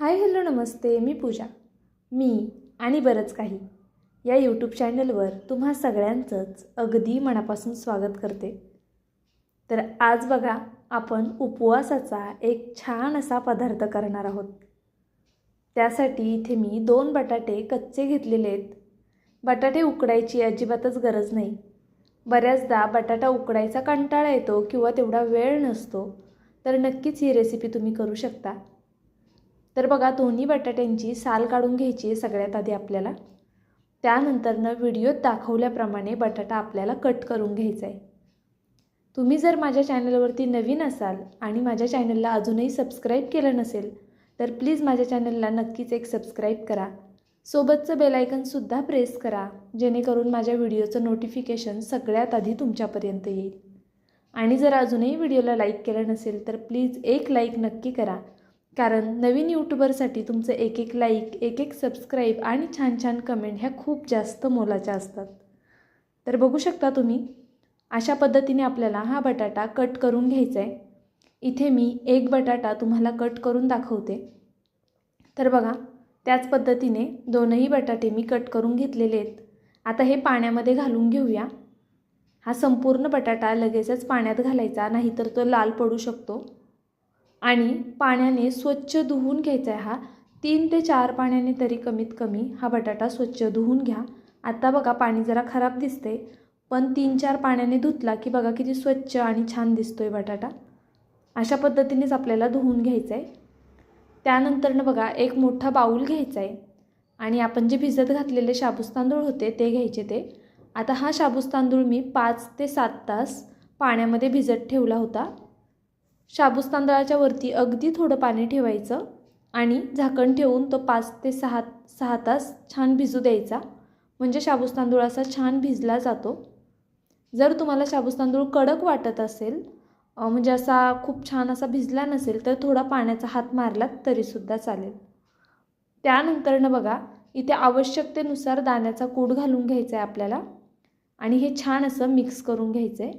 Hi hello नमस्ते मी पूजा. मी आणि बरंच काही. या यूट्यूब चॅनलवर तुम्हा सगळ्यांचंच अगदी मनापासून स्वागत करते. तर आज बघा आपण उपवासाचा एक छान असा पदार्थ करणार आहोत. त्यासाठी इथे मी दोन बटाटे कच्चे घेतलेले आहेत. बटाटे उकडायची अजिबातच गरज नाही. बऱ्याचदा बटाटा उकडायचा कंटाळा येतो किंवा तेवढा वेळ नसतो. तर नक्कीच ही रेसिपी तुम्ही करू शकता. तर बघा दोन्ही बटाट्यांची साल काढून घ्यायची आहे सगळ्यात आधी आपल्याला. त्यानंतरनं व्हिडिओत दाखवल्याप्रमाणे बटाटा आपल्याला कट करून घ्यायचा आहे. तुम्ही जर माझ्या चॅनलवरती नवीन असाल आणि माझ्या चॅनलला अजूनही सबस्क्राईब केलं नसेल तर प्लीज माझ्या चॅनलला नक्कीच एक सबस्क्राईब करा. सोबतचं बेलायकनसुद्धा प्रेस करा जेणेकरून माझ्या व्हिडिओचं नोटिफिकेशन सगळ्यात आधी तुमच्यापर्यंत येईल. आणि जर अजूनही व्हिडिओला लाईक केलं नसेल तर प्लीज एक लाईक नक्की करा. कारण नवीन यूट्यूबरसाठी तुमचं एक एक लाईक एक एक सबस्क्राईब आणि छान छान कमेंट ह्या खूप जास्त मोलाच्या असतात. तर बघू शकता तुम्ही अशा पद्धतीने आपल्याला हा बटाटा कट करून घ्यायचा आहे इथे मी एक बटाटा तुम्हाला कट करून दाखवते. तर बघा त्याच पद्धतीने दोनही बटाटे मी कट करून घेतलेले आहेत. आता हे पाण्यामध्ये घालून घेऊया. हा संपूर्ण बटाटा लगेचच पाण्यात घालायचा नाहीतर तो लाल पडू शकतो. आणि पाण्याने स्वच्छ धुवून घ्यायचा आहे हा. तीन ते चार पाण्याने तरी कमीत कमी हा बटाटा स्वच्छ धुवून घ्या. आता बघा पाणी जरा खराब दिसते पण तीन चार पाण्याने धुतला की बघा किती स्वच्छ आणि छान दिसतो आहे बटाटा. अशा पद्धतीनेच आपल्याला धुवून घ्यायचं आहे त्यानंतरनं बघा एक मोठा बाऊल घ्यायचा आहे आणि आपण जे भिजत घातलेले शाबूस तांदूळ होते ते घ्यायचे ते. आता हा शाबूस तांदूळ मी पाच ते सात तास पाण्यामध्ये भिजत ठेवला होता. शाबूस तांदळाच्या वरती अगदी थोडं पाणी ठेवायचं आणि झाकण ठेवून तो पाच ते सहा सहा तास छान भिजू द्यायचा. म्हणजे शाबूस तांदूळ असा छान भिजला जातो. जर तुम्हाला शाबूस तांदूळ कडक वाटत असेल म्हणजे असा खूप छान असा भिजला नसेल तर थोडा पाण्याचा हात मारलात तरीसुद्धा चालेल. त्यानंतरनं बघा इथे आवश्यकतेनुसार दाण्याचा कूड घालून घ्यायचा आहे आपल्याला. आणि हे छान असं मिक्स करून घ्यायचं आहे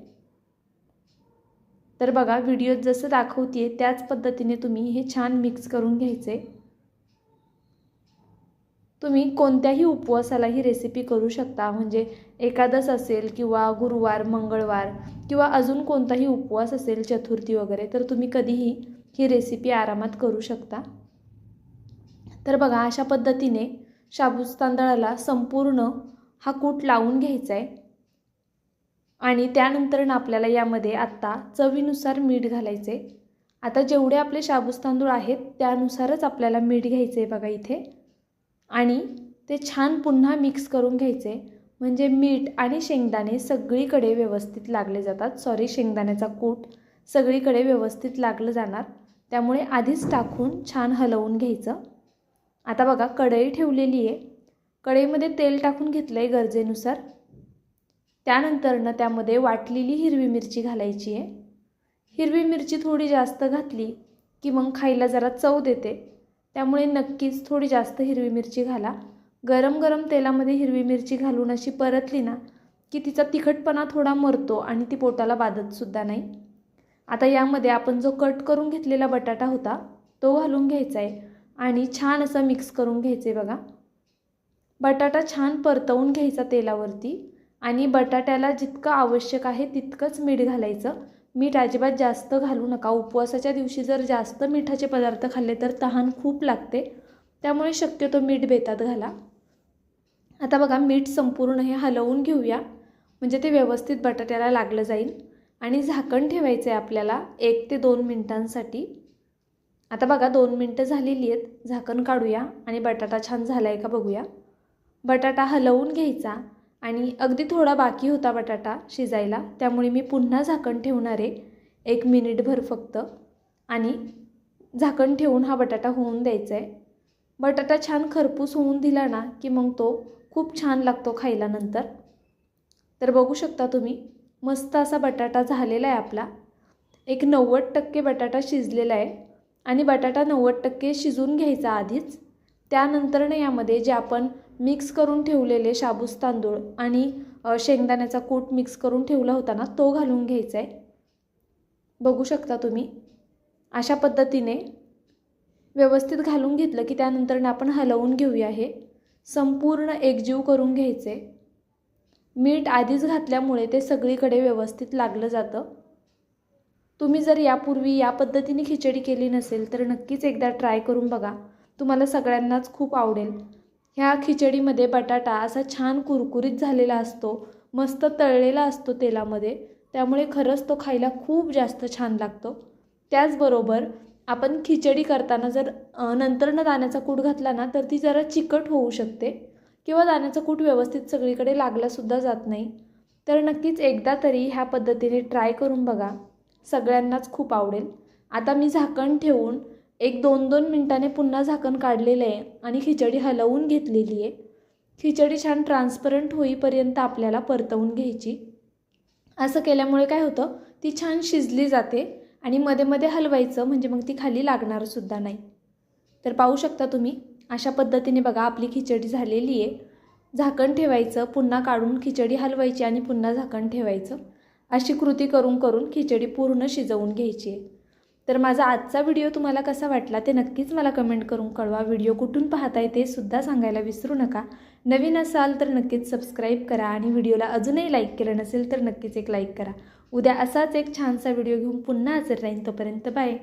तर बघा व्हिडिओत जसं दाखवते त्याच पद्धतीने तुम्ही हे छान मिक्स करून घ्यायचे. तुम्ही कोणत्याही उपवासाला ही रेसिपी करू शकता. म्हणजे एकादश असेल किंवा गुरुवार मंगळवार किंवा अजून कोणताही उपवास असेल चतुर्थी वगैरे तर तुम्ही कधीही ही रेसिपी आरामात करू शकता. तर बघा अशा पद्धतीने शाबूज तांदळाला संपूर्ण हा कूट लावून घ्यायचा आहे आणि त्यानंतर आपल्याला यामध्ये आत्ता चवीनुसार मीठ घालायचे. आता जेवढे आपले शाबूस तांदूळ आहेत त्यानुसारच आपल्याला मीठ घ्यायचे आहे बघा इथे. आणि ते छान पुन्हा मिक्स करून घ्यायचे. म्हणजे मीठ आणि शेंगदाणे सगळीकडे व्यवस्थित लागले जातात. सॉरी शेंगदाण्याचा कूट. सगळीकडे व्यवस्थित लागलं जाणार. त्यामुळे आधीच टाकून छान हलवून घ्यायचं. आता बघा कढई ठेवलेली आहे कढईमध्ये तेल टाकून घेतलं आहे गरजेनुसार. त्यानंतरनं त्यामध्ये वाटलेली हिरवी मिरची घालायची आहे. हिरवी मिरची थोडी जास्त घातली की मग खायला जरा चव देते. त्यामुळे नक्कीच थोडी जास्त हिरवी मिरची घाला. गरम गरम तेलामध्ये हिरवी मिरची घालून अशी परतली ना की तिचा तिखटपणा थोडा मरतो आणि ती पोटाला बाधतसुद्धा नाही. आता यामध्ये आपण जो कट करून घेतलेला बटाटा होता तो घालून घ्यायचा आहे आणि छान असं मिक्स करून घ्यायचं आहे बघा. बटाटा छान परतवून घ्यायचा तेलावरती. आणि बटाट्याला जितकं आवश्यक आहे तितकंच मीठ घालायचं. मीठ अजिबात जास्त घालू नका. उपवासाच्या दिवशी जर जास्त मिठाचे पदार्थ खाल्ले तर तहान खूप लागते. त्यामुळे शक्यतो मीठ बेतात घाला. आता बघा मीठ संपूर्ण हे हलवून घेऊया. म्हणजे ते व्यवस्थित बटाट्याला लागलं जाईल. आणि झाकण ठेवायचं आहे आपल्याला एक ते दोन मिनटांसाठी. आता बघा दोन मिनटं झालेली आहेत. झाकण काढूया आणि बटाटा छान झाला आहे का बघूया. बटाटा हलवून घ्यायचा. आणि अगदी थोडा बाकी होता बटाटा शिजायला त्यामुळे मी पुन्हा झाकण ठेवणार आहे एक मिनिटभर फक्त. आणि झाकण ठेवून हा बटाटा होऊन द्यायचा आहे बटाटा छान खरपूस होऊन दिला ना की मग तो खूप छान लागतो खायला नंतर तर बघू शकता तुम्ही मस्त असा बटाटा झालेला आहे आपला. एक नव्वद टक्के बटाटा शिजलेला आहे आणि बटाटा नव्वद टक्के शिजून घ्यायचा आधीच. त्यानंतरनं यामध्ये जे आपण मिक्स करून ठेवलेले शाबूस तांदूळ आणि शेंगदाण्याचा कूट मिक्स करून ठेवला होता ना तो घालून घ्यायचा आहे बघू शकता तुम्ही. अशा पद्धतीने व्यवस्थित घालून घेतलं की त्यानंतर आपण हलवून घेऊया हे. संपूर्ण एकजीव करून घ्यायचे. मीठ आधीच घातल्यामुळे ते सगळीकडे व्यवस्थित लागलं जातं. तुम्ही जर यापूर्वी या पद्धतीने खिचडी केली नसेल तर नक्कीच एकदा ट्राय करून बघा. तुम्हाला सगळ्यांनाच खूप आवडेल. ह्या खिचडीमध्ये बटाटा असा छान कुरकुरीत झालेला असतो मस्त तळलेला असतो तेलामध्ये. त्यामुळे खरंच तो खायला खूप जास्त छान लागतो. त्याचबरोबर आपण खिचडी करताना जर नंतरनं दाण्याचा कूट घातला ना तर ती जरा चिकट होऊ शकते किंवा दाण्याचा कूट व्यवस्थित सगळीकडे लागलासुद्धा जात नाही. तर नक्कीच एकदा तरी ह्या पद्धतीने ट्राय करून बघा. सगळ्यांनाच खूप आवडेल. आता मी झाकण ठेवून एक दोन दोन मिनटाने पुन्हा झाकण काढलेलं आहे आणि खिचडी हलवून घेतलेली आहे. खिचडी छान ट्रान्सपरंट होईपर्यंत आपल्याला परतवून घ्यायची. असं केल्यामुळे काय होतं ती छान शिजली जाते आणि मध्ये मध्ये हलवायचं म्हणजे मग ती खाली लागणारसुद्धा नाही. तर पाहू शकता तुम्ही अशा पद्धतीने बघा आपली खिचडी झालेली आहे. झाकण ठेवायचं पुन्हा काढून खिचडी हलवायची आणि पुन्हा झाकण ठेवायचं. अशी कृती करून करून खिचडी पूर्ण शिजवून घ्यायची आहे. तर माझा आजचा व्हिडिओ तुम्हाला कसा वाटला ते नक्कीच मला कमेंट करून कळवा. व्हिडिओ कुठून पाहताय ते सुद्धा सांगायला विसरू नका. नवीन असाल तर नक्कीच सबस्क्राईब करा आणि व्हिडिओला अजूनही लाईक केलं नसेल तर नक्कीच एक लाईक करा. उद्या असाच एक छानसा व्हिडिओ घेऊन पुन्हा हजर राहीन तोपर्यंत बाय